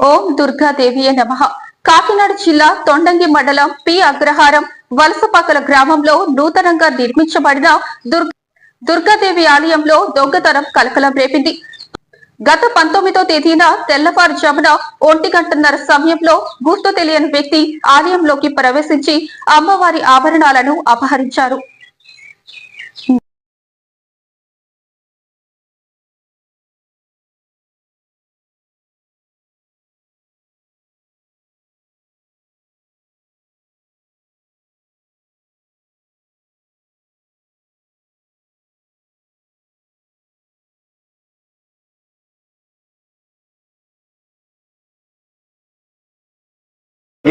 ఓం దుర్గాదేవియే నమ. కాకినాడ జిల్లా తొండంగి మండలం పి అగ్రహారం వలసపాకల గ్రామంలో నూతనంగా నిర్మించబడిన దుర్గాదేవి ఆలయంలో దొంగతనం కలకలం రేపింది. గత పంతొమ్మిదో తేదీన తెల్లవారుజామున ఒంటి గంటన్నర సమయంలో గుర్తు తెలియని వ్యక్తి ఆలయంలోకి ప్రవేశించి అమ్మవారి ఆభరణాలను అపహరించారు.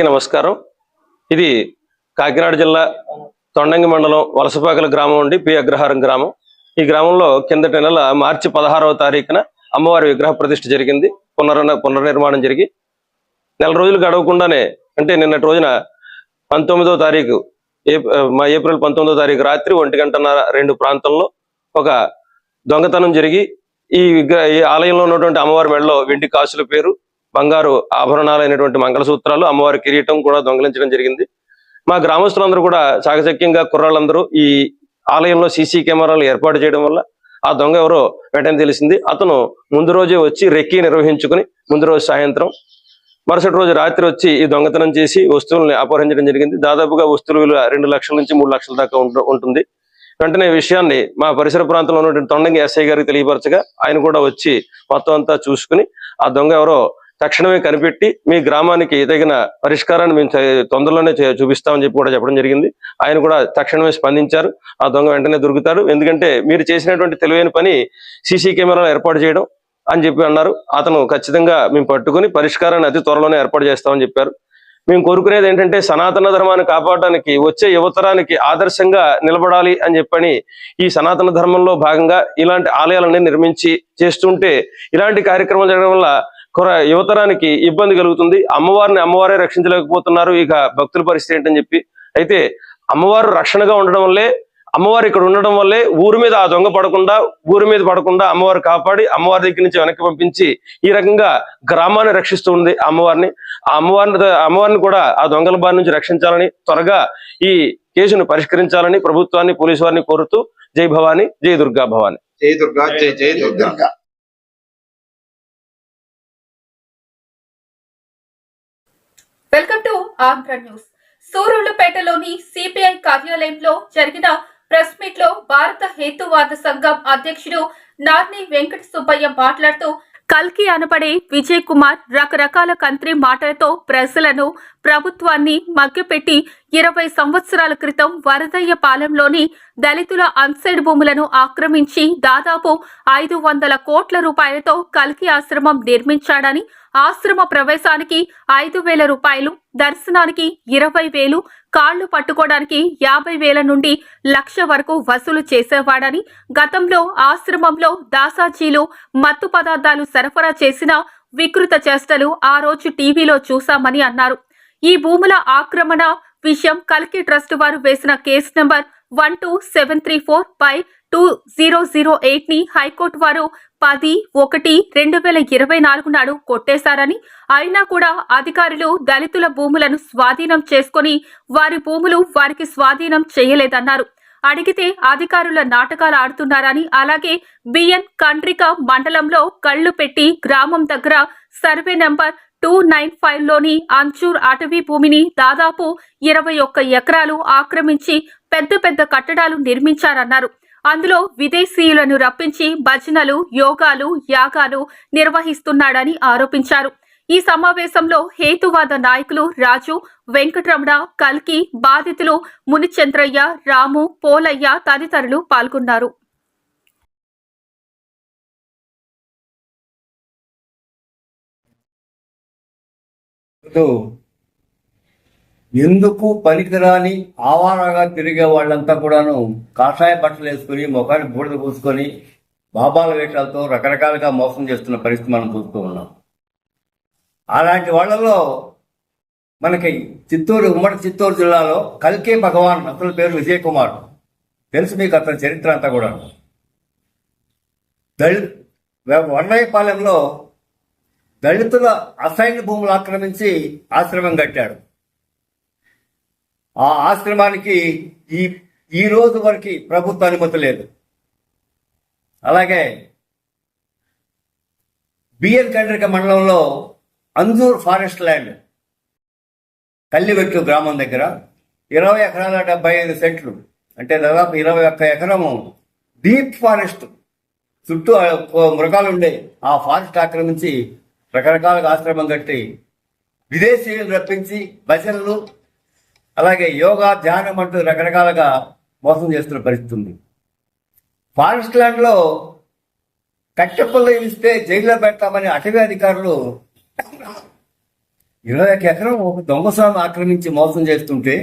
నమస్కారం. ఇది కాకినాడ జిల్లా తొండంగి మండలం వలసపాకల గ్రామం ఉండి పి. అగ్రహారం గ్రామం. ఈ గ్రామంలో కిందటి నెల మార్చి పదహారవ తారీఖున అమ్మవారి విగ్రహ ప్రతిష్ఠ జరిగింది. పునర్ పునర్నిర్మాణం జరిగి నెల రోజులు గడవకుండానే అంటే నిన్నటి రోజున పంతొమ్మిదో తారీఖు మా ఏప్రిల్ పంతొమ్మిదో తారీఖు రాత్రి ఒంటి గంటన్నర రెండు ప్రాంతంలో ఒక దొంగతనం జరిగి ఈ విగ్రహ ఈ ఆలయంలో ఉన్నటువంటి అమ్మవారి మెడలో వెండి కాసుల పేరు బంగారు ఆభరణాలైనటువంటి మంగళసూత్రాలు అమ్మవారి కిరీటం కూడా దొంగలించడం జరిగింది. మా గ్రామస్తులందరూ కూడా చాకచక్యంగా కుర్రాళ్ళందరూ ఈ ఆలయంలో సీసీ కెమెరాలు ఏర్పాటు చేయడం వల్ల ఆ దొంగ ఎవరో వెంటనే తెలిసింది. అతను ముందు రోజే వచ్చి రెక్కి నిర్వహించుకుని ముందు రోజు సాయంత్రం మరుసటి రోజు రాత్రి వచ్చి ఈ దొంగతనం చేసి వస్తువుల్ని అపహరించడం జరిగింది. దాదాపుగా వస్తువుల విలువ రెండు లక్షల నుంచి మూడు లక్షల దాకా ఉంటుంది. వెంటనే విషయాన్ని మా పరిసర ప్రాంతంలో ఉన్నటువంటి తొండంగి ఎస్ఐ గారికి తెలియపరచగా ఆయన కూడా వచ్చి మొత్తం అంతా చూసుకుని ఆ దొంగ ఎవరో తక్షణమే కనిపెట్టి మీ గ్రామానికి తగిన పరిష్కారాన్ని మేము తొందరలోనే చూపిస్తామని చెప్పి కూడా చెప్పడం జరిగింది. ఆయన కూడా తక్షణమే స్పందించారు. ఆ దొంగ వెంటనే దొరుకుతారు ఎందుకంటే మీరు చేసినటువంటి తెలివైన పని సీసీ కెమెరాలు ఏర్పాటు చేయడం అని చెప్పి అన్నారు. అతను ఖచ్చితంగా మేము పట్టుకుని పరిష్కారాన్ని అతి త్వరలోనే ఏర్పాటు చేస్తామని చెప్పారు. మేము కోరుకునేది ఏంటంటే సనాతన ధర్మాన్ని కాపాడడానికి వచ్చే యువతరానికి ఆదర్శంగా నిలబడాలి అని చెప్పని ఈ సనాతన ధర్మంలో భాగంగా ఇలాంటి ఆలయాలన్నీ నిర్మించి చేస్తుంటే ఇలాంటి కార్యక్రమాలు జరగడం వల్ల యువతరానికి ఇబ్బంది కలుగుతుంది. అమ్మవారిని అమ్మవారే రక్షించలేకపోతున్నారు. ఇక భక్తుల పరిస్థితి ఏంటని చెప్పి. అయితే అమ్మవారు రక్షణగా ఉండడం వల్లే అమ్మవారు ఇక్కడ ఉండడం వల్లే ఊరి మీద ఆ దొంగ పడకుండా ఊరి మీద పడకుండా అమ్మవారు కాపాడి అమ్మవారి దగ్గర నుంచి వెనక్కి పంపించి ఈ రకంగా గ్రామాన్ని రక్షిస్తూ ఉంది అమ్మవారిని. ఆ అమ్మవారిని అమ్మవారిని కూడా ఆ దొంగల బారి నుంచి రక్షించాలని త్వరగా ఈ కేసును పరిష్కరించాలని ప్రభుత్వాన్ని పోలీసు వారిని కోరుతూ జై భవాని జై దుర్గా భవాని. జై దుర్గా జై జై Durga. Welcome to Andhra news. సూరూళ్ళపేటలోని CPI కార్యాలయంలో జరిగిన ప్రెస్ మీట్లో భారత హేతువాద సంఘం అధ్యక్షుడు నార్ని వెంకట సుబ్బయ్య మాట్లాడుతూ కల్కి అనబడే విజయ్ కుమార్ రకరకాల కంత్రి మాటలతో ప్రజలను ప్రభుత్వాన్ని మగ్గిపెట్టి ఇరవై సంవత్సరాల క్రితం వరదయ్య పాలెంలోని దళితుల అన్సైడ్ భూములను ఆక్రమించి దాదాపు ఐదు వందల కోట్ల రూపాయలతో కల్కి ఆశ్రమం నిర్మించాడని ఆశ్రమ ప్రవేశానికి ఐదు వేల రూపాయలు దర్శనానికి ఇరవై వేలు కాళ్ళు పట్టుకోవడానికి యాభై వేల నుండి లక్ష వరకు వసూలు చేసేవాడని గతంలో ఆశ్రమంలో దాసాజీలు మత్తు పదార్థాలు సరఫరా చేసిన వికృత చేష్టలు ఆ రోజు టీవీలో చూశామని అన్నారు. ఈ భూముల ఆక్రమణ విషయం కల్కి ట్రస్ట్ వారు వేసిన case number one two seven three four by two zero zero ఎయిట్ని high court వారు పది ఒకటి రెండు వేల ఇరవై నాలుగు నాడు కొట్టేశారని. అయినా కూడా అధికారులు దళితుల భూములను స్వాధీనం చేసుకొని వారి భూములు వారికి స్వాధీనం చేయలేదన్నారు. అడిగితే అధికారుల నాటకాలు ఆడుతున్నారని అలాగే బిఎన్ కండ్రిక మండలంలో కళ్ళు పెట్టి గ్రామం దగ్గర సర్వే నెంబర్ టూ నైన్ ఫైవ్లోని అంచూర్ అటవీ భూమిని దాదాపు ఇరవై ఒక్క ఎకరాలు ఆక్రమించి పెద్ద పెద్ద కట్టడాలు నిర్మించారన్నారు. అందులో విదేశీయులను రప్పించి భజనలు యోగాలు యాగాలు నిర్వహిస్తున్నాడని ఆరోపించారు. ఈ సమావేశంలో హేతువాద నాయకులు రాజు వెంకటరమణ కల్కి బాధితులు మునిచంద్రయ్య రాము పోలయ్య తదితరులు పాల్గొన్నారు. ఎందుకు పనికిరాని ఆవారాగా తిరిగే వాళ్ళంతా కూడాను కాషాయ బట్టలు వేసుకుని ముఖాన్ని బూడిద పూసుకొని బాబాల వేషాలతో రకరకాలుగా మోసం చేస్తున్న పరిస్థితి మనం చూస్తూ ఉన్నాం. అలాంటి వాళ్ళలో మనకి చిత్తూరు ఉమ్మడి చిత్తూరు జిల్లాలో కల్కే భగవాన్ అతని పేరు విజయ్ కుమార్. తెలుసు మీకు అతని చరిత్ర అంతా కూడా దళిత్ వన్నయ్యపాలెంలో దళితుల అసైన్ భూములు ఆక్రమించి ఆశ్రమం కట్టాడు. ఆ ఆశ్రమానికి ఈ ఈ రోజు వరకు ప్రభుత్వ అనుమతి లేదు. అలాగే బిఎన్ కండ్రిక మండలంలో అంజూర్ ఫారెస్ట్ ల్యాండ్ కల్లివెట్టు గ్రామం దగ్గర ఇరవై ఎకరాల డెబ్బై ఐదు సెంట్లు అంటే దాదాపు ఇరవై ఒక్క ఎకరము డీప్ ఫారెస్ట్ చుట్టూ మృగాలు ఉండే ఆ ఫారెస్ట్ ఆక్రమించి రకరకాలుగా ఆశ్రమం కట్టి విదేశీయులు రప్పించి భజనలు అలాగే యోగా ధ్యానం అంటూ రకరకాలుగా మోసం చేస్తున్న పరిస్థితి ఉంది. ఫారెస్ట్ ల్యాండ్లో కట్టెపల్లి ఇస్తే జైల్లో పెడతామని అటవీ అధికారులు ఇరవై ఒక ఎకరం ఒక దొంగస్వామి ఆక్రమించి మోసం చేస్తుంటే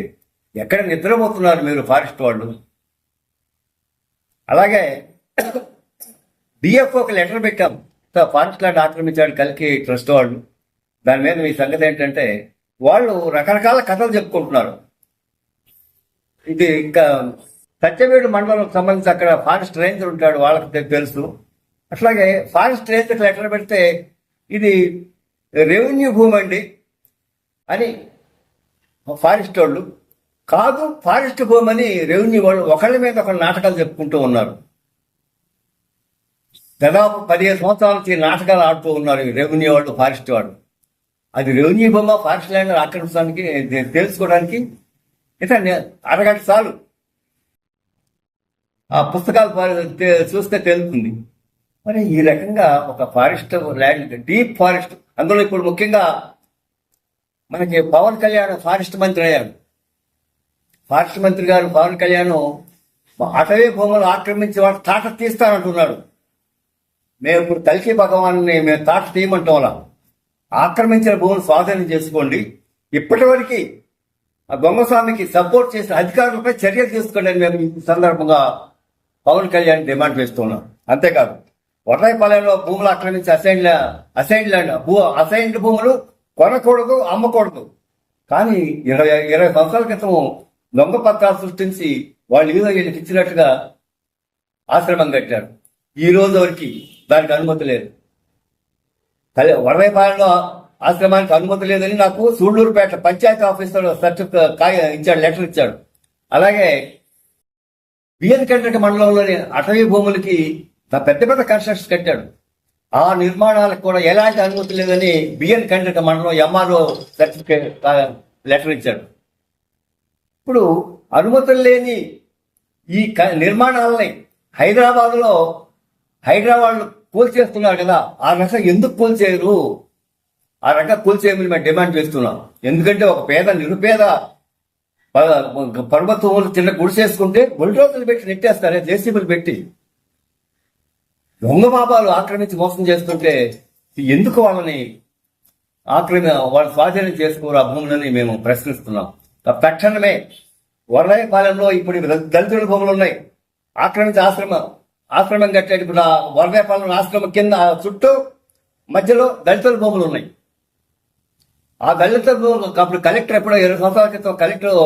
ఎక్కడ నిద్రపోతున్నారు మీరు ఫారెస్ట్ వాళ్ళు? అలాగే డిఎఫ్ఓకి ఒక లెటర్ పెట్టాం. ఫారెస్ట్ ల్యాండ్ ఆక్రమించాడు కలికి ట్రస్ట్ వాళ్ళు దాని మీద మీ సంగతి ఏంటంటే వాళ్ళు రకరకాల కథలు చెప్పుకుంటున్నారు. ఇది ఇంకా సత్యవేడు మండలం సంబంధించి అక్కడ ఫారెస్ట్ రేంజర్ ఉంటాడు వాళ్ళకి తెలుసు. అట్లాగే ఫారెస్ట్ రేంజర్కి లెటర్ పెడితే ఇది రెవెన్యూ భూమి అండి అని ఫారెస్ట్ వాళ్ళు కాదు ఫారెస్ట్ భూమి అని రెవెన్యూ వాళ్ళు ఒకళ్ళ మీద ఒకళ్ళు నాటకాలు చెప్పుకుంటూ ఉన్నారు. దాదాపు పదిహేను సంవత్సరాల నుంచి నాటకాలు ఆడుతూ ఉన్నారు రెవెన్యూ వాళ్ళు ఫారెస్ట్ వాళ్ళు. అది రెవెన్యూ బొమ్మ ఫారెస్ట్ ల్యాండ్ ఆక్రమించడానికి తెలుసుకోవడానికి ఇట్లా అరగంట చాలు. ఆ పుస్తకాలు చూస్తే తెలుస్తుంది. మరి ఈ రకంగా ఒక ఫారెస్ట్ ల్యాండ్ డీప్ ఫారెస్ట్ అందులో ఇప్పుడు ముఖ్యంగా మనకి పవన్ కళ్యాణ్ ఫారెస్ట్ మంత్రి అయ్యారు. ఫారెస్ట్ మంత్రి గారు పవన్ కళ్యాణ్ అటవీ భూములు ఆక్రమించి వాడు తాట తీస్తానంటున్నాడు. మేము ఇప్పుడు కలిసి భగవాన్ని మేము తాట తీయమంటాం అలా. ఆక్రమించిన భూమిని స్వాధీనం చేసుకోండి. ఇప్పటి వరకు ఆ దొంగస్వామికి సపోర్ట్ చేసిన అధికారులపై చర్యలు తీసుకోండి అని మేము ఈ సందర్భంగా పవన్ కళ్యాణ్ డిమాండ్ చేస్తున్నాం. అంతేకాదు వడ్రాయిపాలెంలో భూములు ఆక్రమించి అసైన్ అసైన్ ల్యాండ్ భూ అసైన్డ్ భూములు కొనకూడదు అమ్మకూడదు. కానీ ఇరవై ఇరవై సంవత్సరాల క్రితం దొంగ పత్రాలు సృష్టించి వాళ్ళు ఏదో వీళ్ళకి ఇచ్చినట్టుగా ఆశ్రమం కట్టారు. ఈ రోజు వరకు దానికి అనుమతి లేదు. తల్లి వడవైపాలెంలో ఆశ్రమానికి అనుమతి లేదని నాకు సూళ్ళూరుపేట పంచాయతీ ఆఫీసర్ సర్టిఫికేట్ కాయ ఇచ్చాడు లెటర్ ఇచ్చాడు. అలాగే బిఎన్ కండ్రిక మండలంలోని అటవీ భూములకి నా పెద్ద పెద్ద కన్స్ట్రక్షన్ కట్టాడు. ఆ నిర్మాణాలకు కూడా ఎలాంటి అనుమతి లేదని బిఎన్ కండ్రిక మండలం ఎంఆర్ఓ సర్టిఫికేట్ లెటర్ ఇచ్చాడు. ఇప్పుడు అనుమతులు లేని ఈ క- నిర్మాణాలని హైదరాబాద్లో హైదరాబాద్ కూల్చేస్తున్నారు కదా ఆ రకం ఎందుకు కూల్చేయరు? ఆ రకం కూల్చేయమని మేము డిమాండ్ చేస్తున్నాం. ఎందుకంటే ఒక పేద నిరుపేద ప- పర్వతం చిన్న గుడిసేసుకుంటే బుల్డోజర్లు పెట్టి నెట్టేస్తారే జేసీబీలు పెట్టి. దొంగ బాబాలు ఆక్రమించి మోసం చేస్తుంటే ఎందుకు వాళ్ళని ఆక్రమి వాళ్ళ స్వాధీనం చేసుకోరు ఆ భూములని మేము ప్రశ్నిస్తున్నాం. తక్షణమే వరలయపాలెంలో ఇప్పుడు దళితుల భూములు ఉన్నాయి. ఆక్రమించి ఆశ్రమం. ఆశ్రమం కట్టాడు కూడా ఆ ఆశ్రమం కింద చుట్టూ మధ్యలో దళితుల భూములు ఉన్నాయి. ఆ దళిత భూములు అప్పుడు కలెక్టర్ ఎప్పుడో ఇరవై సంవత్సరాల క్రితం కలెక్టర్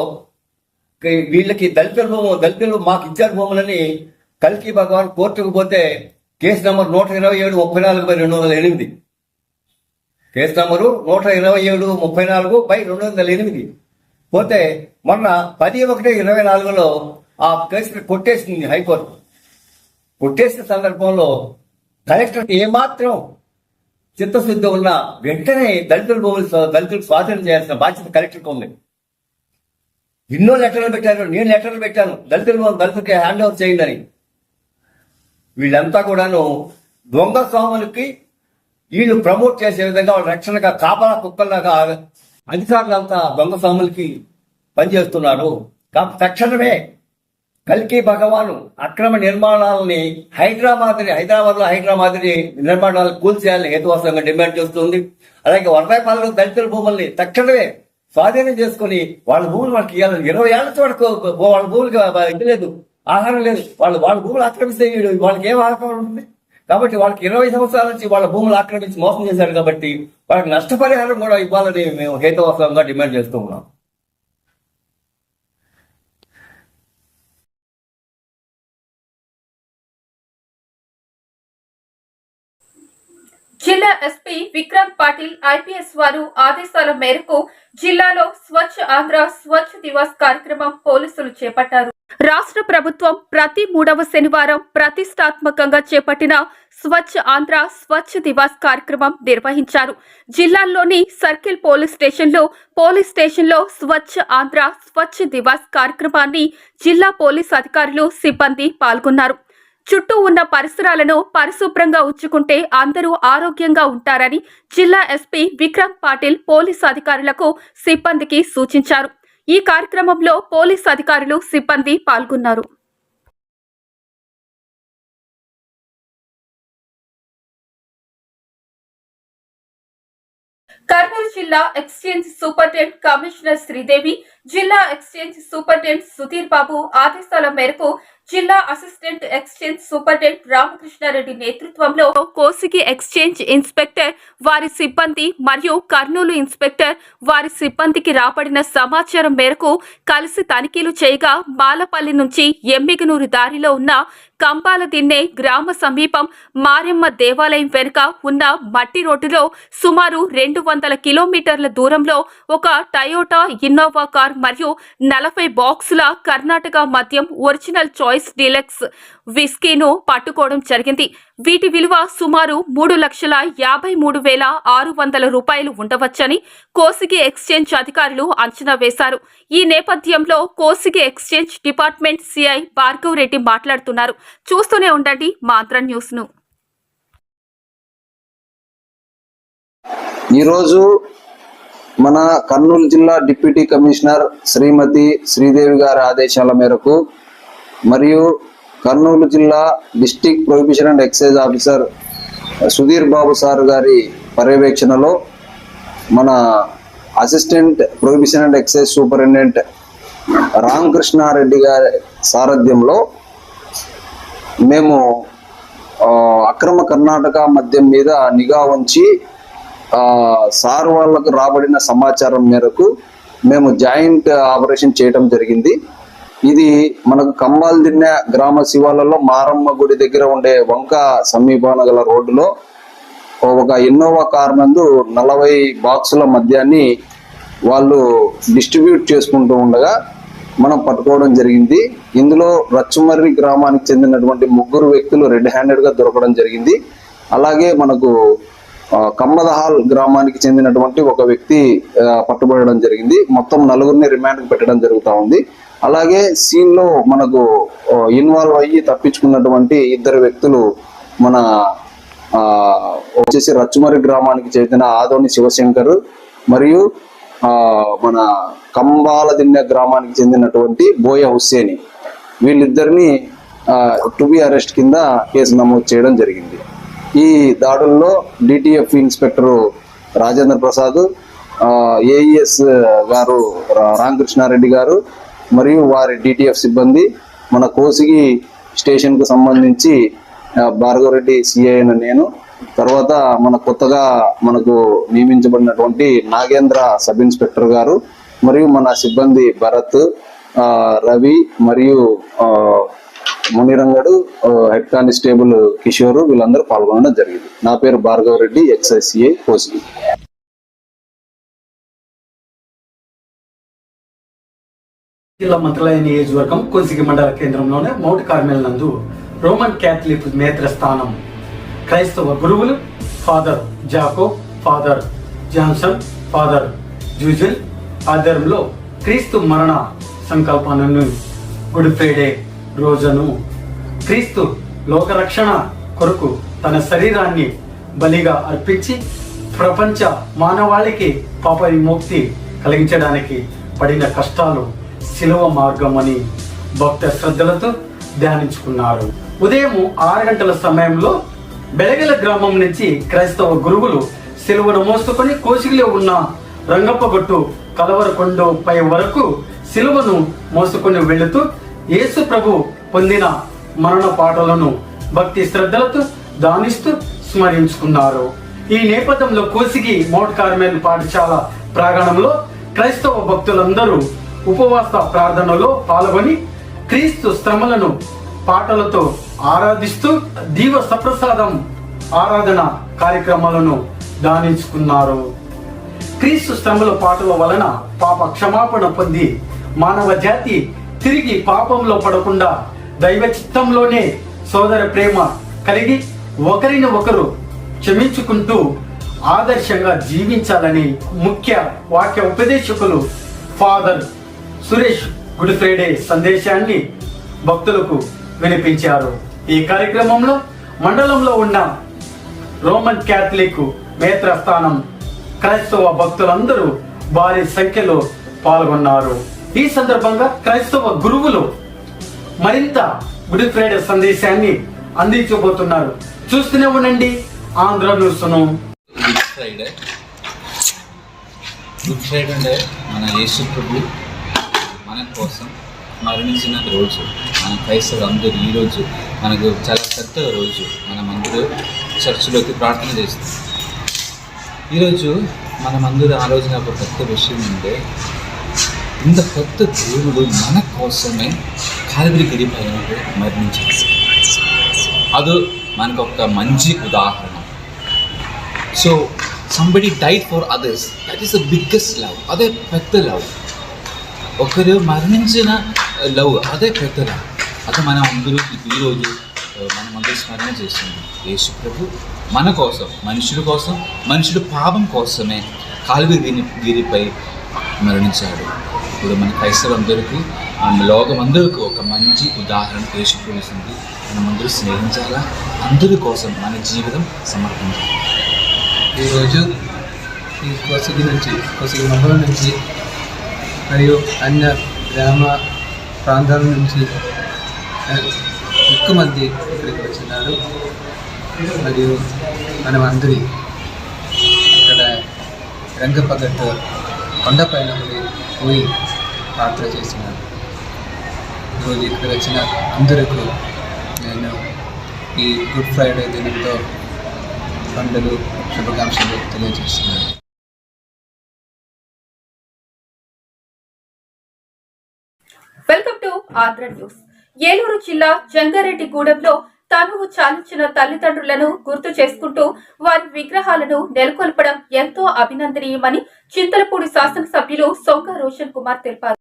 వీళ్ళకి దళితుల భూము దళితులు మాకు ఇచ్చారు భూములని కల్కి భగవాన్ కోర్టుకు పోతే కేసు నెంబర్ నూట ఇరవై ఏడు ముప్పై నాలుగు బై రెండు వందల ఎనిమిది. కేసు నెంబరు నూట ఇరవై ఏడు ముప్పై నాలుగు బై రెండు వందల ఎనిమిది. పోతే మొన్న పది ఒకటి ఇరవై నాలుగులో ఆ కేసు కొట్టేసింది హైకోర్టు. కొట్టేసిన సందర్భంలో కలెక్టర్ ఏమాత్రం చిత్తశుద్ధి ఉన్న వెంటనే దళితుల భూములు దళితులు దళితులకు స్వాధీనం చేయాల్సిన బాధ్యత కలెక్టర్కి ఉంది. ఎన్నో లెటర్లు పెట్టారు నేను లెటర్లు పెట్టాను. దళితుల భూములు దళితులకి హ్యాండ్ ఓవర్ చేయండి అని వీళ్ళంతా కూడాను దొంగ స్వాములకి వీళ్ళు ప్రమోట్ చేసే విధంగా వాళ్ళ రక్షణగా కాపలా కుక్కల్లాగా అధికారులంతా దొంగ స్వాములకి పనిచేస్తున్నారు. కాబట్టి తక్షణమే కల్కి భగవాను అక్రమ నిర్మాణాలని హైదరాబాద్ హైదరాబాద్లో హైదరాబాద్ నిర్మాణాలు కూల్చేయాలని హేతువాసంగా డిమాండ్ చేస్తుంది. అలాగే వరదాయపాలెంలో దళితుల భూముల్ని తక్షణమే స్వాధీనం చేసుకుని వాళ్ళ భూములు వాళ్ళకి ఇవ్వాలని ఇరవై ఏళ్ళ వరకు వాళ్ళ భూములకి ఇది లేదు ఆహారం లేదు. వాళ్ళు వాళ్ళ భూములు ఆక్రమిస్తే వాళ్ళకి ఏం ఆహారం ఉంటుంది? కాబట్టి వాళ్ళకి ఇరవై సంవత్సరాల నుంచి వాళ్ళ భూములు ఆక్రమించి మోసం చేశారు కాబట్టి వాళ్ళకి నష్టపరిహారం కూడా ఇవ్వాలని మేము హేతువాసంగా డిమాండ్ చేస్తూ ఉన్నాం. జిల్లా ఎస్పీ విక్రమ్ పాటిల్ ఐపీఎస్ వారు ఆదేశాల మేరకు జిల్లాలో స్వచ్ఛ ఆంధ్ర స్వచ్ఛ దివాస్ కార్యక్రమం పోలీసులు చేపట్టారు. రాష్ట్ర ప్రభుత్వం ప్రతి మూడవ శనివారం ప్రతిష్టాత్మకంగా చేపట్టిన స్వచ్ఛ ఆంధ్ర స్వచ్ఛ దివాస్ కార్యక్రమం నిర్వహించారు. జిల్లాల్లోని సర్కిల్ పోలీస్ స్టేషన్లో పోలీస్ స్టేషన్లో స్వచ్ఛ ఆంధ్ర స్వచ్ఛ దివాస్ కార్యక్రమాన్ని జిల్లా పోలీస్ అధికారులు సిబ్బంది పాల్గొన్నారు. చుట్టూ ఉన్న పరిసరాలను పరిశుభ్రంగా ఉంచుకుంటే అందరూ ఆరోగ్యంగా ఉంటారని జిల్లా ఎస్పీ విక్రమ్ పాటిల్ పోలీస్ అధికారులకు సిబ్బందికి సూచించారు. ఈ కార్యక్రమంలో పోలీస్ అధికారులు సిబ్బంది పాల్గొన్నారు. కర్నూలు జిల్లా ఎక్స్చేంజ్ సూపరింటెండెంట్ కమిషనర్ శ్రీదేవి జిల్లా ఎక్స్చేంజ్ సూపరింటెండెంట్ సుధీర్ బాబు ఆదేశాల మేరకు జిల్లా అసిస్టెంట్ ఎక్స్చేంజ్ సూపరింటెండెంట్ రామకృష్ణారెడ్డి నేతృత్వంలో కోసిగి ఎక్స్చేంజ్ ఇన్స్పెక్టర్ వారి సిబ్బంది మరియు కర్నూలు ఇన్స్పెక్టర్ వారి సిబ్బందికి రాబడిన సమాచారం మేరకు కలిసి తనిఖీలు చేయగా బాలపల్లి నుంచి ఎమ్మిగనూరు దారిలో ఉన్న కంబాల దిన్నే గ్రామ సమీపం మారెమ్మ దేవాలయం వెనుక ఉన్న మట్టి రోడ్డులో సుమారు రెండు వందల కిలోమీటర్ల దూరంలో ఒక టయోటా ఇన్నోవా కార్ మరియు నలభై బాక్సుల కర్ణాటక మద్యం ఒరిజినల్ చాయిస్ డీలక్స్ విస్కీను పట్టుకోవడం జరిగింది. వీటి విలువ సుమారు మూడు లక్షల యాభై మూడు వేల ఆరు వందల రూపాయలు ఉండవచ్చని కోసిగి ఎక్స్చేంజ్ అధికారులు అంచనా వేశారు. ఈ నేపథ్యంలో Kosigi exchange department CI Bhargav Reddy మాట్లాడుతున్నారు. చూస్తూనే ఉండండి మాత్ర న్యూస్ను ఈరోజు మన కర్నూలు జిల్లా డిప్యూటీ కమిషనర్ శ్రీమతి శ్రీదేవి గారి ఆదేశాల మేరకు మరియు కర్నూలు జిల్లా district prohibition and excise officer Sudhir Babu sir గారి పర్యవేక్షణలో మన assistant prohibition and excise superintendent Ramakrishna Reddy గారి సారథ్యంలో మేము అక్రమ కర్ణాటక మద్యం మీద నిఘా ఉంచి సార్ వాళ్ళకు రాబడిన సమాచారం మేరకు మేము జాయింట్ ఆపరేషన్ చేయడం జరిగింది. ఇది మనకు కంబాల్ గ్రామ శివాలలో మారమ్మ గుడి దగ్గర ఉండే వంక సమీపాన గల రోడ్డులో ఒక ఇన్నోవా కార్ నందు నలభై బాక్సుల మద్యాన్ని వాళ్ళు డిస్ట్రిబ్యూట్ చేసుకుంటూ ఉండగా మనం పట్టుకోవడం జరిగింది. ఇందులో రచ్చుమర్రి గ్రామానికి చెందినటువంటి ముగ్గురు వ్యక్తులు రెడ్ హ్యాండెడ్గా దొరకడం జరిగింది. అలాగే మనకు కమ్మదహాల్ గ్రామానికి చెందినటువంటి ఒక వ్యక్తి పట్టుబడడం జరిగింది. మొత్తం నలుగురిని రిమాండ్కి పెట్టడం జరుగుతూ ఉంది. అలాగే సీన్లో మనకు ఇన్వాల్వ్ అయ్యి తప్పించుకున్నటువంటి ఇద్దరు వ్యక్తులు మన ఆ వచ్చేసి రచ్చుమరి గ్రామానికి చెందిన ఆదోని శివశంకర్ మరియు ఆ మన కంబాల దిన్నె గ్రామానికి చెందినటువంటి బోయ హుస్సేని. వీళ్ళిద్దరిని టు బి అరెస్ట్ కింద కేసు నమోదు చేయడం జరిగింది. ఈ దాడుల్లో DTF inspector Rajendra Prasad AES గారు రా- రామకృష్ణారెడ్డి గారు మరియు వారి డిటిఎఫ్ సిబ్బంది మన కోసిగి స్టేషన్కు సంబంధించి భార్గవరెడ్డి సిఐ అయిన నేను తర్వాత మన కొత్తగా మనకు నియమించబడినటువంటి నాగేంద్ర సబ్ ఇన్స్పెక్టర్ గారు మరియు మన సిబ్బంది భరత్ రవి మరియు మునిరంగడు హెడ్ కానిస్టేబుల్ కిషోర్ వీళ్ళందరూ పాల్గొనడం జరిగింది. నా పేరు భార్గవరెడ్డి ఎక్స్ఐసిఐ కోసిగి. జిల్లా మంత్రాలయ నియోజకవర్గం కొసిగి మండల కేంద్రంలోనే మౌంట్ కార్మెల్ నందు రోమన్ క్యాథలిక్ నేత్రస్థానం క్రైస్తవ గురువులు father Jaco father Johnson father జూజల్ ఆధ్వర్యంలో క్రీస్తు మరణ సంకల్పాలను గుడ్ ఫ్రైడే రోజును క్రీస్తు లోకరక్షణ కొరకు తన శరీరాన్ని బలిగా అర్పించి ప్రపంచ మానవాళికి పాప విముక్తి కలిగించడానికి పడిన కష్టాలు శిలువ మార్గం అని భక్త శ్రద్ధలతో ధ్యానించుకున్నారు. ఉదయం ఆరు గంటల సమయంలో బెలగల గ్రామం నుంచి క్రైస్తవ గురువులు సిలువను మోసుకొని కోసిగిలో ఉన్న రంగప్పగొట్టు కలవరకొండ పై వరకు సిలువను మోసుకొని వెళుతూ యేసు ప్రభు పొందిన మరణ పాటలను భక్తి శ్రద్ధలతో దానిస్తూ స్మరించుకున్నారు. ఈ నేపథ్యంలో కోసిగి మౌంట్ కార్మెల్ పాఠశాల ప్రాంగణంలో క్రైస్తవ భక్తులందరూ ఉపవాస ప్రార్థనలో పాల్గొని క్రీస్తు శ్రమలను పాటలతో ఆరాధిస్తూ దీవ సప్రసాదం ఆరాధన కార్యక్రమాలను దానించుకున్నారు క్రీస్తు శ్రమల పాటల వలన పాప క్షమాపణ పొంది మానవ జాతి తిరిగి పాపంలో పడకుండా దైవ చిత్తంలోనే సోదర ప్రేమ కలిగి ఒకరిని ఒకరు క్షమించుకుంటూ ఆదర్శంగా జీవించాలని ముఖ్య వాక్య ఉపదేశకులు ఫాదర్ సురేష్ గుడ్ ఫ్రైడే సందేశాన్ని భక్తులకు వినిపించారు. ఈ కార్యక్రమంలో మండలంలో ఉన్న రోమన్ క్యాథలిక్ మేత్రస్థానం క్రైస్తవ భక్తులందరూ భారీ సంఖ్యలో పాల్గొన్నారు. ఈ సందర్భంగా క్రైస్తవ గురువులు మరింత గుడ్ ఫ్రైడే సందేశాన్ని అందించబోతున్నారు. చూస్తూనే ఉండండి Andhra న్యూస్ను. Good Friday. Good Friday అంటే మన యేసు ప్రభు కోసం మరణించిన రోజు మన క్రైస్తవులు అందరూ ఈరోజు మనకు చాలా పెద్ద రోజు మనం అందరూ చర్చిలోకి ప్రార్థన చేస్తాం. ఈరోజు మనం అందరూ ఆలోచన ఒక పెద్ద విషయం ఉంటే ఇంత పెద్ద దేవుడు మన కోసమే కాలిబరి గిరిపై మరణించాడు. అది మనకు ఒక మంచి ఉదాహరణ. So somebody died for others that is the biggest love అదే పెద్ద లవ్ ఒకరు మరణించిన లవ్ అదే పెద్దల అది మనం అందరూ ఈరోజు మనం అందరూ స్మరణ చేస్తుంది యేసు ప్రభు మన కోసం మనుషుల కోసం మనుషుల పాపం కోసమే కాలువి దీని గిరిపై మరణించాడు. ఇప్పుడు మన క్రైస్తవులందరికీ ఆ లోకం అందరికీ ఒక మంచి ఉదాహరణ యేసు మనమందరూ స్నేహించాలా? అందరి కోసం మన జీవితం సమర్పించాలి? ఈరోజు ఈ కొసగి నుంచి కొసగి మండలం నుంచి మరియు అన్య గ్రామ ప్రాంతాల నుంచి ఎక్కువ మంది ఇక్కడికి వచ్చినారు. మరియు మనమందరి ఇక్కడ రంగపగట్టు కొండపైన పోయి పోయి ప్రార్థన చేసినారు. ఈరోజు ఇక్కడ వచ్చిన అందరికీ నేను ఈ గుడ్ ఫ్రైడే దినంతో పండుగ శుభాకాంక్షలు తెలియజేస్తున్నాను. Welcome to Andhra news. Eluru జిల్లా జంగారెడ్డిగూడెంలో తనువు చాలించిన తల్లిదండ్రులను గుర్తు చేసుకుంటూ వారి విగ్రహాలను నెలకొల్పడం ఎంతో అభినందనీయమని చింతలపూడి శాసనసభ్యులు సొంగ రోషన్ కుమార్ తెలిపారు.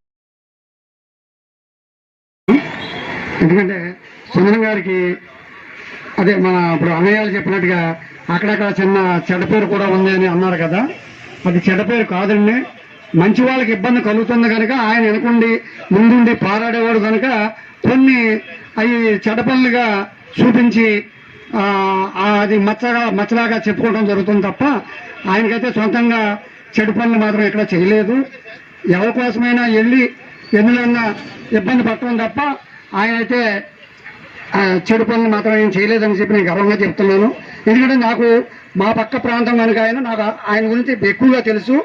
ఎందుకంటే గారికి అదే మన ఇప్పుడు అన్నయ్యలు చెప్పినట్టుగా అక్కడక్కడ చిన్న చెడ్డ పేరు కూడా ఉంది అని అన్నారు కదా. అది చెడ్డ పేరు కాదండి. మంచి వాళ్ళకి ఇబ్బంది కలుగుతుంది కనుక ఆయన వెనకుండి ముందుండి పారాడేవాడు కనుక కొన్ని అవి చెడ్డ పనులుగా చూపించి అది మచ్చగా మచ్చలాగా చెప్పుకోవడం జరుగుతుంది తప్ప ఆయనకైతే సొంతంగా చెడు పనులు మాత్రం ఎక్కడ చేయలేదు. ఎవరి కోసమైనా వెళ్ళి ఎందులన్నా ఇబ్బంది పట్టడం తప్ప ఆయన అయితే ఆ, చెడు పనులు మాత్రం ఏం చేయలేదని చెప్పి నేను గర్వంగా చెప్తున్నాను. ఎందుకంటే నాకు మా పక్క ప్రాంతం కనుక ఆయన నాకు ఆయన గురించి ఎక్కువగా తెలుసు.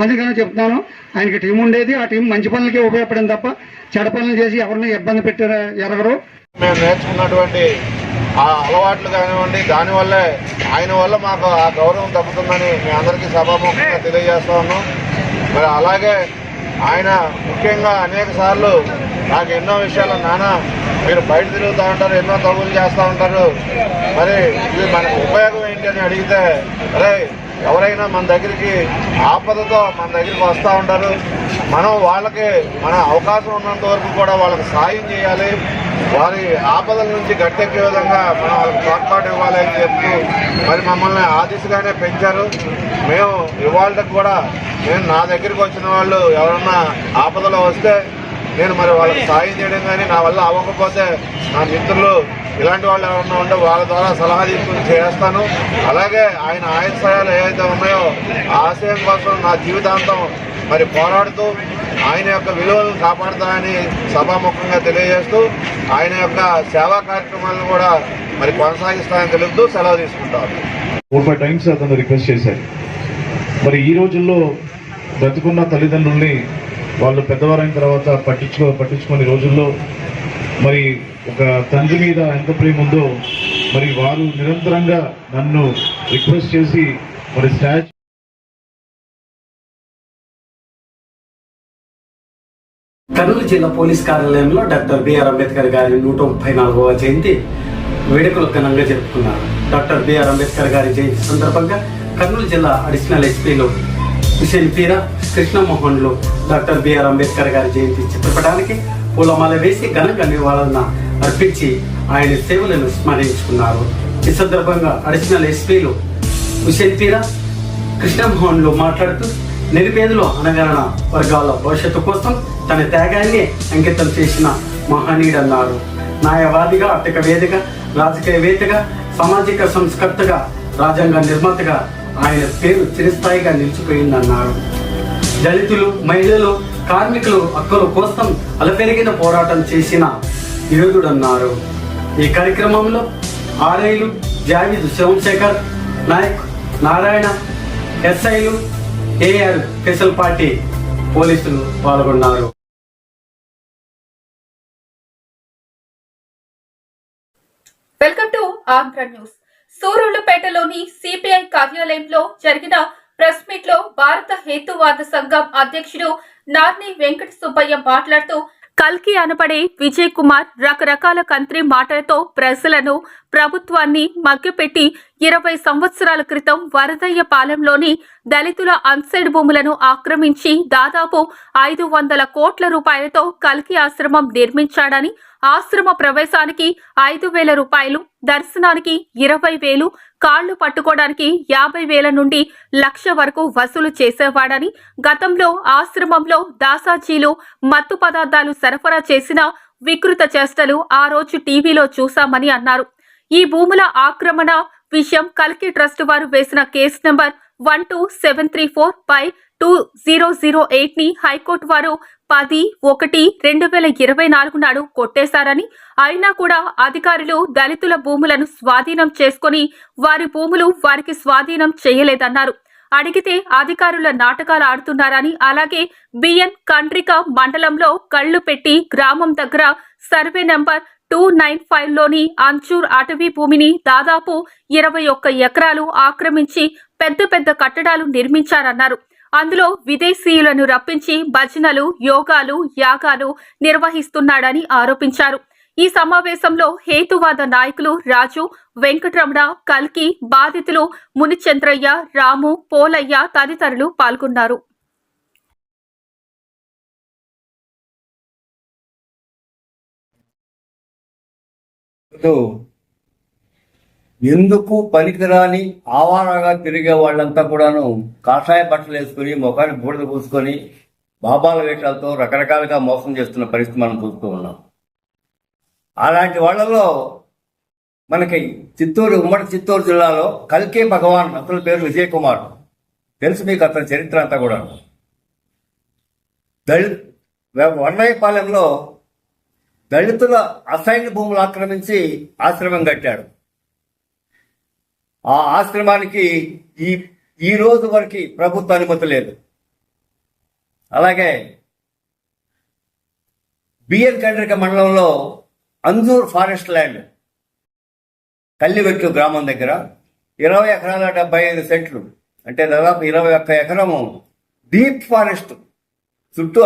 అందుకని చెప్తున్నాను. ఆయనకి టీం ఉండేది. ఆ టీం మంచి పనులకే ఉపయోగపడింది తప్ప చెడ పనులు చేసి ఎవరిని ఇబ్బంది పెట్టారు ఎరగరు. మేము నేర్చుకున్నటువంటి ఆ అలవాట్లు కానివ్వండి దానివల్లే ఆయన వల్ల మాకు ఆ గౌరవం తప్పుతుందని మీ అందరికీ సభాముఖంగా తెలియజేస్తా ఉన్నాం. మరి అలాగే ఆయన ముఖ్యంగా అనేక సార్లు నాకు ఎన్నో విషయాలు నానా మీరు బయట తిరుగుతూ ఉంటారు ఎన్నో తగులు చేస్తూ ఉంటారు. మరి ఇది మనకు ఉపయోగం ఏంటి? అని అడిగితే అరే ఎవరైనా మన దగ్గరికి ఆపదతో మన దగ్గరికి వస్తూ ఉంటారు. మనం వాళ్ళకి మన అవకాశం ఉన్నంత వరకు కూడా వాళ్ళకి సాయం చేయాలి. వారి ఆపదల నుంచి గట్టెక్కే విధంగా మనం వాళ్ళకి తోడ్పాటు ఇవ్వాలి అని చెప్పి మరి మమ్మల్ని ఆ దిశగానే పెంచారు. మేము ఇవాళకి కూడా నేను నా దగ్గరికి వచ్చిన వాళ్ళు ఎవరన్నా ఆపదలో వస్తే నేను మరి వాళ్ళకి సాయం చేయడం కానీ నా వల్ల అవ్వకపోతే నా మిత్రులు ఇలాంటి వాళ్ళు ఎవరన్నా ఉంటే వాళ్ళ ద్వారా సలహా తీసుకుని చేస్తాను. అలాగే ఆయన ఆశయాలు ఏవైతే ఉన్నాయో ఆశయం కోసం నా జీవితాంతం మరి పోరాడుతూ ఆయన యొక్క విలువలను కాపాడుతానని సభాముఖంగా తెలియజేస్తూ ఆయన యొక్క సేవా కార్యక్రమాలను కూడా మరి కొనసాగిస్తానని తెలుపుతూ సెలవు తీసుకుంటాను. ఫోర్ ఫైవ్ టైమ్స్ అతను రిక్వెస్ట్ చేశారు మరి ఈ రోజుల్లో బ్రతుకున్న తల్లిదండ్రుల్ని వాళ్ళు పెద్దవారైన తర్వాత పట్టించుకో పట్టించుకునే రోజుల్లో మరి ఒక తండ్రి మీద ఎంత ప్రేమ ఉందో మరి వారు నిరంతరంగా నన్ను రిక్వెస్ట్ చేసి మరి స్టాచ్యూ కర్నూలు జిల్లా పోలీస్ కార్యాలయంలో డాక్టర్ బిఆర్ అంబేద్కర్ గారి నూట ముప్పై నాలుగవ జయంతి వేడుకలు ఘనంగా జరుపుకున్నారు. డాక్టర్ బిఆర్ అంబేద్కర్ గారి జయంతి సందర్భంగా కర్నూలు జిల్లా అడిషనల్ ఎస్పీలు హుసేన్ పీరా కృష్ణమోహన్లు డాక్టర్ బిఆర్ అంబేద్కర్ గారి జయంతి చిత్రపటానికి పూలమాల వేసి ఘనంగా నివాళులను అర్పించి ఆయన సేవలను స్మరించుకున్నారు. ఈ సందర్భంగా అడిషనల్ ఎస్పీలు హుసేన్ పీరా కృష్ణమోహన్లు మాట్లాడుతూ నిరుపేదలు అనగణన వర్గాల భవిష్యత్తు కోసం తన త్యాగాన్ని అంకితం చేసిన మహనీయుడన్నారు. న్యాయవాదిగా ఆర్థిక వేదిక రాజకీయవేత్తగా సామాజిక సంస్కర్తగా రాజ్యాంగ నిర్మాతగా ఆయన పేరు చిరస్థాయిగా నిలిచిపోయిందన్నారు. దళితులు మహిళలు కార్మికులు హక్కుల కోసం అలపెరిగిన పోరాటం చేసిన యోధుడన్నారు ఈ కార్యక్రమంలో ఆర్ఐలు జావీద్ సోమశేఖర్ నాయక్ నారాయణ ఎస్ఐలు ఏఆర్ స్పెషల్ పార్టీ పోలీసులు పాల్గొన్నారు. Welcome to Andhra news. సూరూళ్ళపేటలోని CPI కార్యాలయంలో జరిగిన ప్రెస్ మీట్లో భారత హేతువాద సంఘం అధ్యక్షుడు నార్ని వెంకట సుబ్బయ్య మాట్లాడుతూ కల్కి అనబడే విజయ్ కుమార్ రకరకాల కంత్రి మాటలతో ప్రజలను ప్రభుత్వాన్ని మగ్గిపెట్టి ఇరవై సంవత్సరాల క్రితం వరదయ్య పాలెంలోని దళితుల అన్సైడ్ భూములను ఆక్రమించి దాదాపు ఐదు వందల కోట్ల రూపాయలతో కల్కి ఆశ్రమం నిర్మించాడని ఆశ్రమ ప్రవేశానికి ఐదు వేల రూపాయలు దర్శనానికి ఇరవై వేలు కాళ్ళు పట్టుకోవడానికి యాభై వేల నుండి లక్ష వరకు వసూలు చేసేవాడని గతంలో ఆశ్రమంలో దాసాజీలు మత్తు పదార్థాలు సరఫరా చేసిన వికృత చేష్టలు ఆ రోజు టీవీలో చూశామని అన్నారు. ఈ భూముల ఆక్రమణ విషయం కల్కి ట్రస్ట్ వారు వేసిన case number one two seven three four by two zero zero ఎయిట్ని high court వారు పది ఒకటి రెండు వేల ఇరవై నాలుగు నాడు కొట్టేశారని అయినా కూడా అధికారులు దళితుల భూములను స్వాధీనం చేసుకొని వారి భూములు వారికి స్వాధీనం చేయలేదన్నారు అడిగితే అధికారుల నాటకాలు ఆడుతున్నారని అలాగే బిఎన్ కండ్రిక మండలంలో కళ్ళు పెట్టి గ్రామం దగ్గర సర్వే నెంబర్ టూ నైన్ ఫైవ్లోని అంచూర్ అటవీ భూమిని దాదాపు ఇరవై ఒక్క ఎకరాలు ఆక్రమించి పెద్ద పెద్ద కట్టడాలు నిర్మించారన్నారు అందులో విదేశీయులను రప్పించి భజనలు యోగాలు యాగాలు నిర్వహిస్తున్నాడని ఆరోపించారు. ఈ సమావేశంలో హేతువాద నాయకులు రాజు వెంకటరమణ కల్కి బాధితులు మునిచంద్రయ్య రాము పోలయ్య తదితరులు పాల్గొన్నారు. ఎందుకు పనికిరాని ఆవారాగా తిరిగే వాళ్ళంతా కూడాను కాషాయ బట్టలు వేసుకుని ముఖాన్ని బూడిద పూసుకొని బాబాల వేషాలతో రకరకాలుగా మోసం చేస్తున్న పరిస్థితి మనం చూస్తూ ఉన్నాం. అలాంటి వాళ్ళలో మనకి చిత్తూరు ఉమ్మడి చిత్తూరు జిల్లాలో కల్కే భగవాన్ అతని పేరు విజయ్ కుమార్. తెలుసు మీకు అతని చరిత్ర అంతా కూడా దళిత్ వండయపాలెంలో దళితుల అసైన్ భూములు ఆక్రమించి ఆశ్రమం కట్టాడు. ఆ ఆశ్రమానికి ఈ ఈ రోజు వరకు ప్రభుత్వ అనుమతి లేదు. అలాగే బిఎన్ కండ్రిక మండలంలో అంజూర్ ఫారెస్ట్ ల్యాండ్ కల్లివెట్లు గ్రామం దగ్గర ఇరవై ఎకరాల డెబ్బై ఐదు సెంట్లు అంటే దాదాపు ఇరవై ఒక్క ఎకరము డీప్ ఫారెస్ట్ చుట్టూ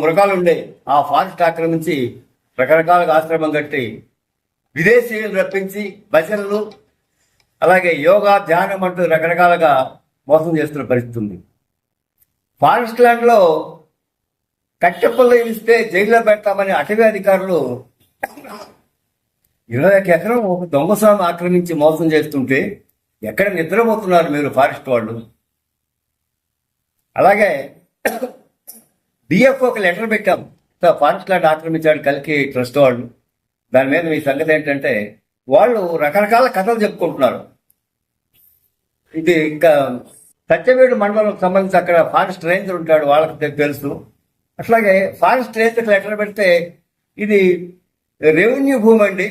మృగాలు ఉండే ఆ ఫారెస్ట్ ఆక్రమించి రకరకాలుగా ఆశ్రమం కట్టి విదేశీయులు రప్పించి భజనలు అలాగే యోగా ధ్యానం అంటూ రకరకాలుగా మోసం చేస్తున్న పరిస్థితి ఉంది. ఫారెస్ట్ ల్యాండ్లో కట్టెపల్లి ఇస్తే జైల్లో పెడతామని అటవీ అధికారులు ఇరవై ఒక ఎకరం ఒక దొంగస్వామి ఆక్రమించి మోసం చేస్తుంటే ఎక్కడ నిద్రపోతున్నారు మీరు ఫారెస్ట్ వాళ్ళు? అలాగే డిఎఫ్ఓకి లెటర్ పెట్టాం. ఫారెస్ట్ ల్యాండ్ ఆక్రమించాడు కలికి ట్రస్ట్ వాళ్ళు. దాని మీద మీ సంగతి ఏంటంటే వాళ్ళు రకరకాల కథలు చెప్పుకుంటున్నారు. ఇది ఇంకా సత్యవేడు మండలం సంబంధించి అక్కడ ఫారెస్ట్ రేంజర్ ఉంటాడు వాళ్ళకి తెలుసు. అట్లాగే ఫారెస్ట్ రేంజర్ లెటర్ పెడితే ఇది రెవెన్యూ భూమి అండి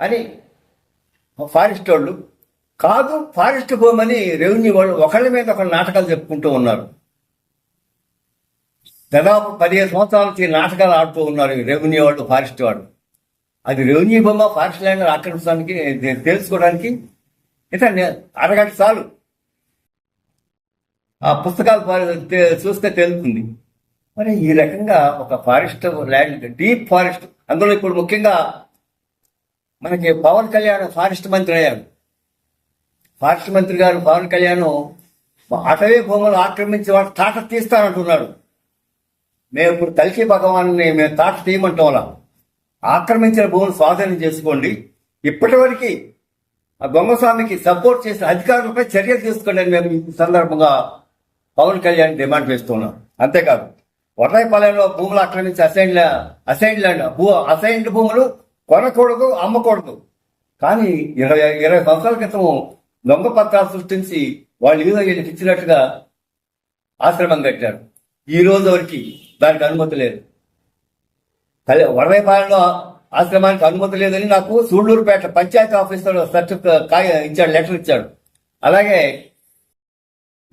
అని ఫారెస్ట్ వాళ్ళు. కాదు ఫారెస్ట్ భూమి అని రెవెన్యూ వాళ్ళు ఒకళ్ళ మీద ఒకళ్ళు నాటకాలు చెప్పుకుంటూ ఉన్నారు. దాదాపు పదిహేను సంవత్సరాల నుంచి నాటకాలు ఆడుతూ ఉన్నారు రెవెన్యూ వాళ్ళు ఫారెస్ట్ వాళ్ళు. అది రెవెన్యూ బొమ్మ ఫారెస్ట్ ల్యాండ్ ఆక్రమించడానికి తెలుసుకోవడానికి ఎందుకంటే అరగంట చాలు. ఆ పుస్తకాలు చూస్తే తెలుస్తుంది. మరి ఈ రకంగా ఒక ఫారెస్ట్ ల్యాండ్ డీప్ ఫారెస్ట్ అందులో ఇప్పుడు ముఖ్యంగా మనకి పవన్ కళ్యాణ్ ఫారెస్ట్ మంత్రి అయ్యారు ఫారెస్ట్ మంత్రి గారు పవన్ కళ్యాణ్ అటవీ భూములు ఆక్రమించి వాడు తాట తీస్తానంటున్నాడు. మేము ఇప్పుడు కలిసి భగవాన్ని మేము తాట తీయమంటాం అలా. ఆక్రమించిన భూములు స్వాధీనం చేసుకోండి. ఇప్పటివరకు ఆ గొంగస్వామికి సపోర్ట్ చేసిన అధికారులపై చర్యలు తీసుకోండి అని మేము ఈ సందర్భంగా పవన్ కళ్యాణ్ డిమాండ్ చేస్తున్నాం. అంతేకాదు వడ్రాయిపాలెంలో భూములు ఆక్రమించి అసైన్ అసైన్ ల్యాండ్ భూ అసైన్డ్ భూములు కొనకూడదు అమ్మకూడదు. కానీ ఇరవై ఇరవై సంవత్సరాల క్రితం దొంగ పత్రాలు సృష్టించి వాళ్ళు ఏదో వీళ్ళకి ఇచ్చినట్టుగా ఆశ్రమం కట్టారు. ఈ రోజు వరకు దానికి అనుమతి లేదు. కళ్యా- వడవైపాలెంలో ఆశ్రమానికి అనుమతి లేదని నాకు సూళ్ళూరుపేట పంచాయతీ ఆఫీసర్ సర్టిఫికేట్ ఇచ్చాడు లెటర్ ఇచ్చాడు. అలాగే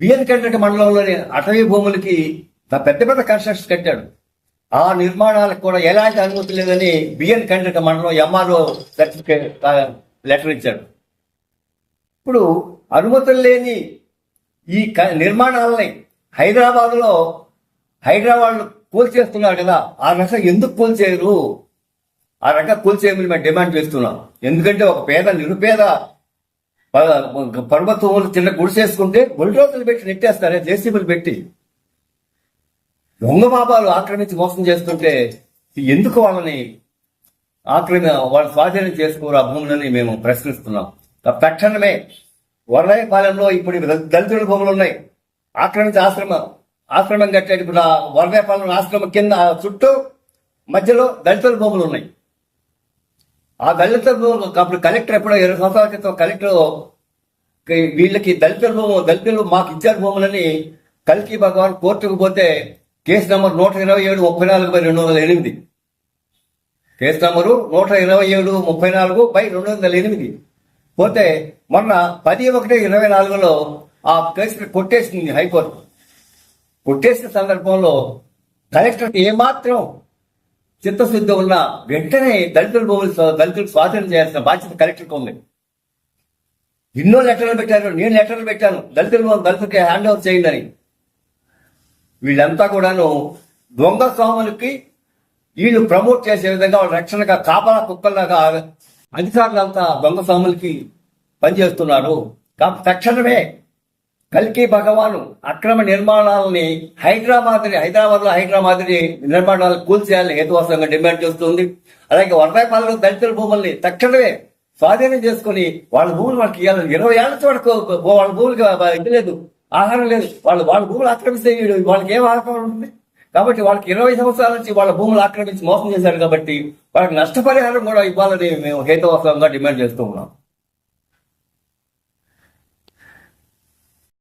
బిఎన్ కండ్రక మండలంలోని అటవీ భూములకి నా పెద్ద పెద్ద కన్స్ట్రక్షన్స్ కట్టాడు. ఆ నిర్మాణాలకు కూడా ఎలాంటి అనుమతి లేదని బిఎన్ కండ్రక మండలం ఎంఆర్ఓ సర్టిఫికేట్ లెటర్ ఇచ్చాడు. ఇప్పుడు అనుమతులు లేని ఈ క- నిర్మాణాలని హైదరాబాద్లో హైదరాబాద్ కూల్చేస్తున్నారు కదా ఆ రకం ఎందుకు కూల్చేయరు ఆ రకంగా కూల్చేయమని మేము డిమాండ్ చేస్తున్నాం. ఎందుకంటే ఒక పేద నిరుపేద ప- పర్వతం చిన్న గుడిసేసుకుంటే బుల్డోజర్లు పెట్టి నెట్టేస్తారే జేసీబీలు పెట్టి. దొంగ బాబాలు ఆక్రమించి మోసం చేస్తుంటే ఎందుకు వాళ్ళని ఆక్రమి వాళ్ళ స్వాధీనం చేసుకోరు ఆ భూములని మేము ప్రశ్నిస్తున్నాం. తక్షణమే వరదాయపాలెంలో ఇప్పుడు దళితుల భూములు ఉన్నాయి. ఆక్రమించి ఆశ్రమం ఆశ్రమం కట్టేటప్పుడు ఆ వరదాయపాలెం ఆశ్రమం కింద చుట్టూ మధ్యలో దళితుల భూములు ఉన్నాయి. ఆ దళిత అప్పుడు కలెక్టర్ ఎప్పుడో ఇరవై సంవత్సరాల క్రితం కలెక్టర్ వీళ్ళకి దళితుల భూము దళితులు మాకు ఇచ్చారు భూములని కల్కి భగవాన్ కోర్టుకు పోతే కేసు నంబర్ నూట ఇరవై ఏడు ముప్పై నాలుగు బై రెండు వందల ఎనిమిది. కేసు నంబరు నూట ఇరవై ఏడు ముప్పై నాలుగు బై రెండు వందల ఎనిమిది. పోతే మొన్న పది ఒకటి ఇరవై నాలుగులో ఆ కేసు కొట్టేసింది హైకోర్టు. కొట్టేసిన సందర్భంలో కలెక్టర్ ఏమాత్రం చిత్తశుద్ధి ఉన్న వెంటనే దళితుల భూములు దళితులు దళితులకు స్వాధీనం చేయాల్సిన బాధ్యత కలెక్టర్కి ఉంది. ఎన్నో లెటర్లు పెట్టారు నేను లెటర్లు పెట్టాను. దళితుల భూములు దళితులకి హ్యాండ్ ఓవర్ చేయండి అని వీళ్ళంతా కూడాను దొంగ స్వాములకి వీళ్ళు ప్రమోట్ చేసే విధంగా వాళ్ళ రక్షణగా కాపలా కుక్కల్లాగా అధికారులంతా దొంగ స్వాములకి పనిచేస్తున్నారు. కాబట్టి తక్షణమే కల్కి భగవాను అక్రమ నిర్మాణాలని హైదరాబాద్ హైదరాబాద్లో హైదరాబాద్ నిర్మాణాలు కూల్చేయాలని హేతువాసంగా డిమాండ్ చేస్తుంది. అలాగే వర్ణాపాలలో దళితుల భూముల్ని తక్షణమే స్వాధీనం చేసుకుని వాళ్ళ భూములు వాళ్ళకి ఇవ్వాలని ఇరవై ఏళ్ళ వరకు వాళ్ళ భూములకి ఇది లేదు. ఆహారం లేదు. వాళ్ళు వాళ్ళ భూములు ఆక్రమిస్తే వాళ్ళకి ఏం ఆహారం ఉంటుంది? కాబట్టి వాళ్ళకి ఇరవై సంవత్సరాల నుంచి వాళ్ళ భూములు ఆక్రమించి మోసం చేశారు కాబట్టి వాళ్ళకి నష్టపరిహారం కూడా ఇవ్వాలని మేము హేతువాసంగా డిమాండ్ చేస్తూ ఉన్నాం.